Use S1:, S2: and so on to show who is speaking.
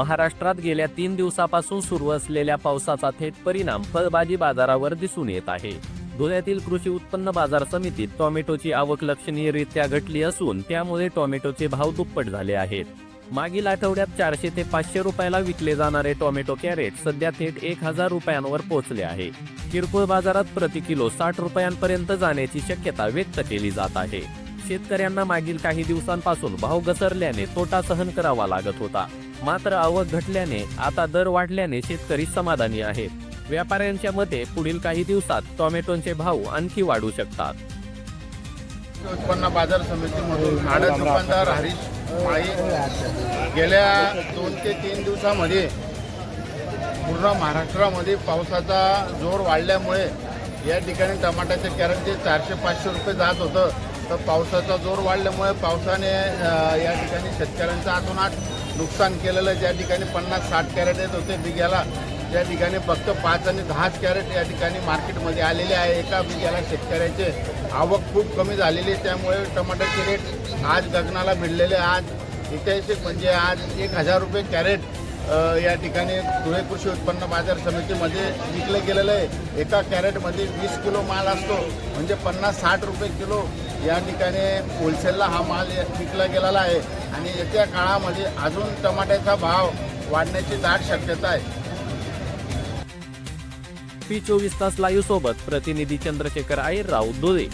S1: महाराष्ट्रात गेल्या तीन दिवसापासून सुरू असलेल्या पावसाचा थेट परिणाम फळभाजी बाजारावर दिसून येत आहे. धुळ्यातील कृषी उत्पन्न बाजार समितीत टोमॅटोची आवक लक्षणीयरित्या घटली असून त्यामुळे टोमॅटोचे भाव दुप्पट झाले आहेत. मागील आठवड्यात चारशे ते पाचशे रुपयाला विकले जाणारे टोमॅटो कॅरेट सध्या थेट एक हजार रुपयांवर पोहोचले आहे. किरकोळ बाजारात प्रति किलो साठ रुपयांपर्यंत जाण्याची शक्यता व्यक्त केली जात आहे. शेतकऱ्यांना मागील काही दिवसांपासून भाव घसरल्याने तोटा सहन करावा लागत होता. मात्र आवक घटल्याने आता दर वाढल्याने शेतकरी समाधानी आहेत. व्यापाऱ्यांच्या मते पुढील काही दिवसात टोमॅटोचे भाव आणखी वाढू शकतात.
S2: उत्पन्न बाजार समितीमधून आडत दुकानदार हरीश माळी गेल्या दोन ते तीन दिवसामध्ये पूर्ण महाराष्ट्रामध्ये पावसाचा जोर वाढल्यामुळे या ठिकाणी टमाट्याचे कॅरेट जे चारशे पाचशे रुपये जात होतं. तर पावसाचा जोर वाढल्यामुळे पावसाने या ठिकाणी शेतकऱ्यांचं आतोनात नुकसान केलेलं ज्या ठिकाणी पन्नास साठ कॅरेट येत होते बिघ्याला त्या ठिकाणी फक्त पाच आणि दहाच कॅरेट या ठिकाणी मार्केटमध्ये आलेले आहे. एका बिघ्याला शेतकऱ्याचे आवक खूप कमी झालेली आहे. त्यामुळे टमाट्याचे रेट आज गगनाला भिडलेले आज ऐतिहासिक म्हणजे आज एक हजार रुपये कॅरेट या ठिकाणी धुळे कृषी उत्पन्न बाजार समितीमध्ये विकलं गेलेलं आहे एका कॅरेटमध्ये वीस किलो माल असतो. म्हणजे पन्नास साठ रुपये किलो या ठिकाणी होलसेलला हा माल विकला गेलेला आहे. आणि येत्या काळामध्ये अजून टमाट्याचा भाव वाढण्याची दाट शक्यता आहे.
S1: पी चोवीस तास लाईव्ह सोबत प्रतिनिधी चंद्रशेखर आयरराव धुळे